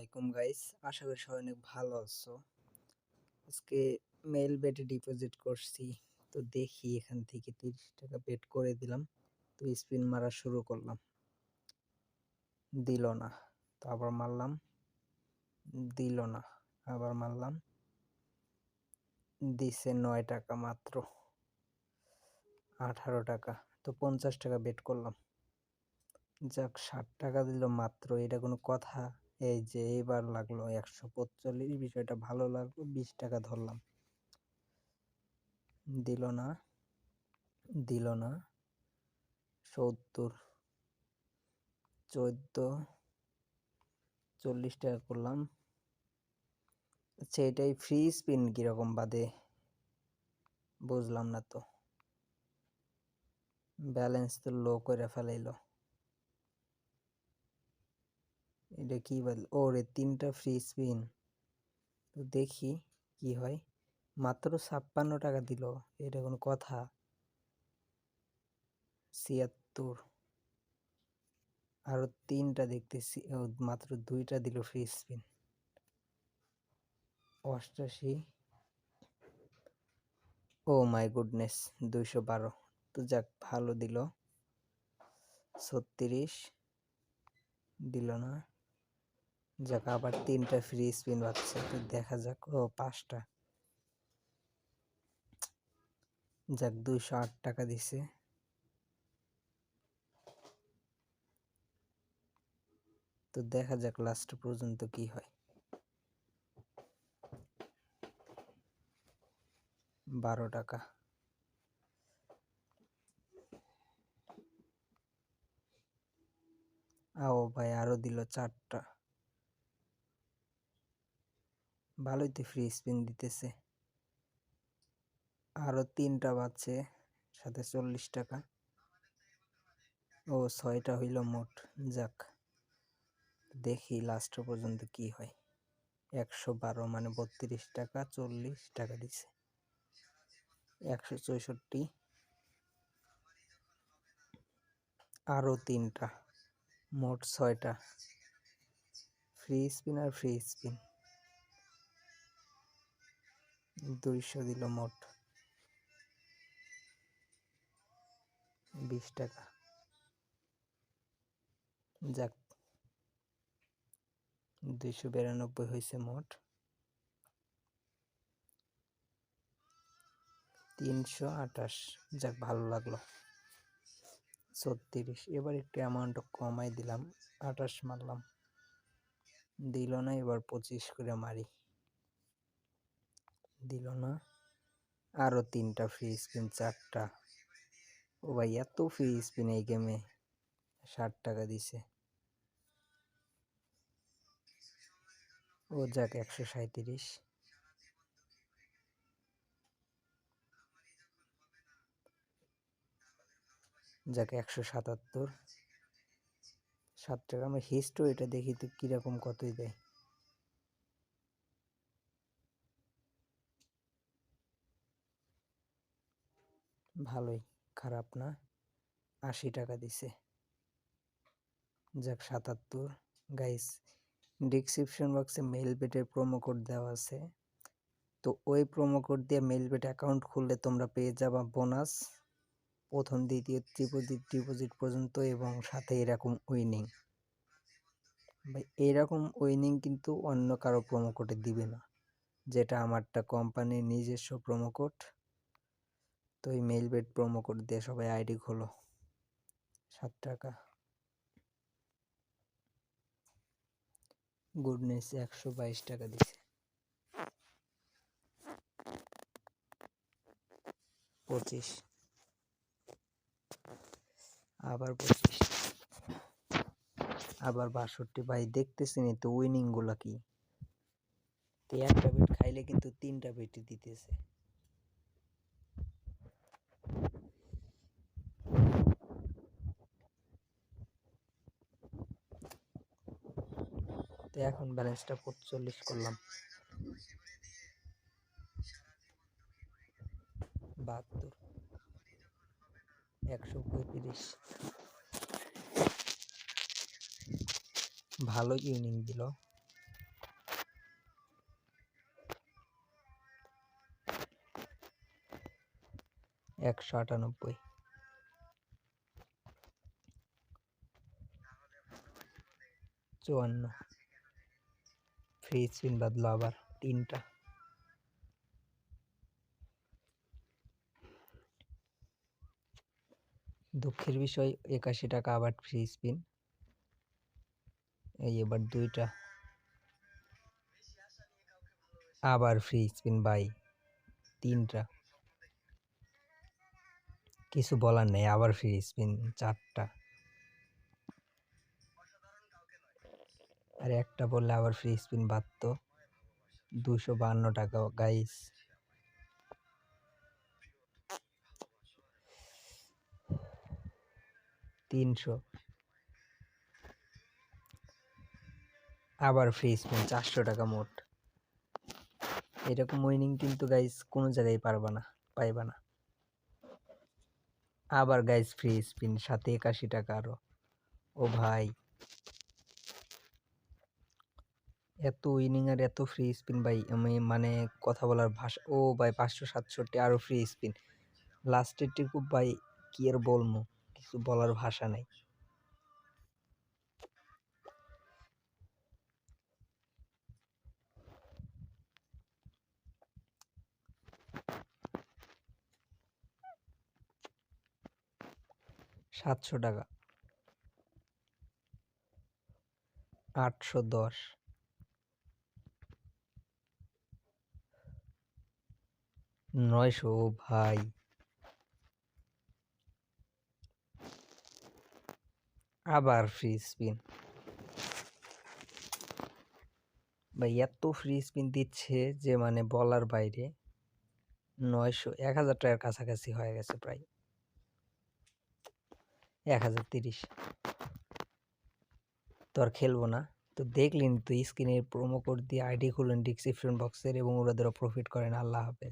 আলাইকুম গাইস আশা করি সবাই অনেক ভালো আছো। আজকে মেল বেটে ডিপোজিট করছি, তো দেখি এখান থেকে তিরিশ টাকা বেট করে দিলাম, তো স্পিন মারা শুরু করলাম। দিল না, তো আবার মারলাম, দিল না, আবার মারলাম, দিছে নয় টাকা মাত্র, আঠারো টাকা, তো পঞ্চাশ টাকা বেট করলাম। যাক, ষাট টাকা দিল মাত্র, এটা কোনো কথা। এই যে এবার লাগল একশো পঁচল্লিশ বিষয়টা ভালো লাগল, বিশ টাকা ধরলাম। দিল না দিল না, সত্তর, চোদ্দ, চল্লিশ টাকা করলাম। আচ্ছা এটাই ফ্রি স্পিন কীরকম বাদে? বুঝলাম না তো। ব্যালেন্স তো লো করে ফেলাইলো। এটা কি বল? ও রে, তিনটা ফ্রি স্পিন তো দেখি কি হয়। মাত্র ছাপ্পান্ন টাকা দিল, এটা কোনো কথা। ছিয়াত্তর। আরও তিনটা দেখতেছি মাত্র দুইটা দিল ফ্রি স্পিন অষ্টাশি। ও মাই গুডনেস, দুইশো বারো। তো যাক, ভালো দিল। ছত্রিশ। দিল না। যাক, আবার তিনটা ফ্রি স্পিন পাচ্ছে তো দেখা যাক, ও পাঁচটা। যাক, দুইশো আট টাকা দিছে। তো দেখা যাক লাস্ট পর্যন্ত কি হয়। বারো টাকা। আও ভাই, আরও দিল চারটা। ভালোই তো ফ্রি স্পিন দিতেছে। আরও তিনটা বাজছে, সাথে চল্লিশ টাকা। ও, ছয়টা হইল মোট, যাক। দেখি লাস্ট পর্যন্ত কি হয়। একশো বারো মানে বত্রিশ টাকা, চল্লিশ টাকা দিছে। একশো চৌষট্টি। আরও তিনটা, মোট ছয়টা। ফ্রি স্পিন আর ফ্রি স্পিন দুইশো দিল মোট। বিশ টাকা। যাক, দুইশো বিরানব্বই হয়েছে মোট। তিনশো আঠাশ, যাক ভালো লাগল। ছত্রিশ, এবার একটু অ্যামাউন্ট কমাই দিলাম, আঠাশ মারলাম। দিল না, এবার পঁচিশ করে মারি। দিল না। আরও তিনটা ফ্রি স্পিন চারটা। ও ভাই, এত ফ্রি স্পিন এই গেমে ষাট টাকা দিছে। ও যাক, একশো সাঁত্রিশ যাক, একশো সাতাত্তর। সাত টাকা, আমরা হিস্টো এটা দেখি তো কীরকম কতই দেয়। ভালোই, খারাপ না। আশি টাকা দিছে। যাক, সাতাত্তর। গাইস ডিসক্রিপশন বক্সে মেল বেটের প্রোমো কোড দেওয়া আছে। তো ওই প্রোমো কোড দিয়ে মেল বেট অ্যাকাউন্ট খুললে তোমরা পেয়ে যাবা বোনাস প্রথম, দ্বিতীয় ডিপোজিট ডিপোজিট পর্যন্ত এবং সাথে এরকম উইনিং ভাই, এরকম উইনিং কিন্তু অন্য কারও প্রোমো কোডে দিবে না। যেটা আমারটা কোম্পানির নিজস্ব প্রোমো কোড তো এই মেল বেড প্রোমো কোড দিয়ে সবাই আইডি খোলো। সাত টাকা। গুডনেস একশো বাইশ টাকা দিছে। পঁচিশ। আবার পঁচিশ। আবার বাষট্টি। ভাই দেখতেছি নি তো উইনিংগুলা কি? একটা বেট খাইলে কিন্তু তিনটা বেটই দিতেছে। এখন ব্যালেন্সটা পঁচল্লিশ করলাম। বাহাত্তর। একশো পঁয়ত্রিশ। ভালো ইউনিং দিল। একশো আটানব্বই। চুয়ান্ন। ফ্রি স্পিন বাদলো আবার তিনটা। দুঃখের বিষয়, একাশি টাকা আবার ফ্রি স্পিন এই এবার দুইটা। আবার ফ্রি স্পিন বাই তিনটা। কিছু বলার নেই, আবার ফ্রি স্পিন চারটা। আর একটা বললে আবার ফ্রি স্পিন বাড়তো। দুশো বান্ন টাকা গাইস তিনশো। আবার ফ্রি স্পিন চারশো টাকা মোট। এরকম উইনিং কিন্তু গাইস কোনো জায়গায় পারবা না, পাইবা না। আবার গাইস ফ্রি স্পিন সাথে একাশি টাকা আরও। ও ভাই। এত উইনিং আর এত ফ্রি স্পিন ভাই, আমি মানে কথা বলার ভাষা, ও ভাই পাঁচশো সাতষট্টি আরও ফ্রি স্পিন লাস্টেরটি খুব ভাই, কি আর বলব, কিছু বলার ভাষা নাই। সাতশো টাকা। আটশো দশ। নয়শো, ভাই। আবার ফ্রি স্পিন ভাই, এত ফ্রি স্পিন দিচ্ছে যে মানে বলার বাইরে নয়শো, এক হাজার টাকার কাছাকাছি হয়ে গেছে প্রায়। এক হাজার তিরিশ। তো আর খেলব না। তো দেখলেন তো স্ক্রিনের প্রোমো কোড দিয়ে আইডি খুলুন ডিসক্রিপশন বক্সের এবং ওরা প্রফিট করেন। আল্লাহ হাফেজ।